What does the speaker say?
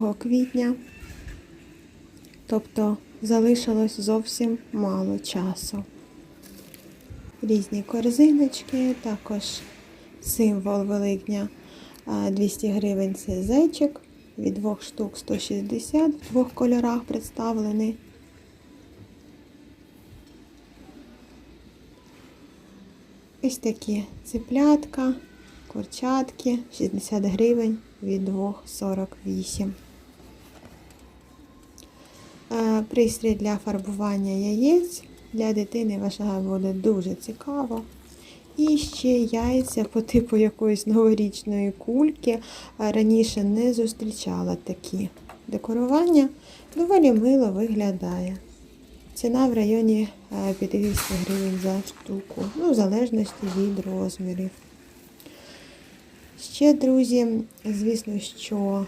квітня. Тобто залишилось зовсім мало часу. Різні корзиночки, також символ Великдня 200 гривень це зайчик. Від двох штук 160 в двох кольорах представлений. Ось такі циплятка, курчатки, 60 гривень від 2,48. Пристрій для фарбування яєць для дитини вважаю буде дуже цікаво. І ще яйця по типу якоїсь новорічної кульки. Раніше не зустрічала такі декорування. Доволі мило виглядає. Ціна в районі е, 50 гривень за штуку, ну, в залежності від розмірів. Ще, друзі, звісно, що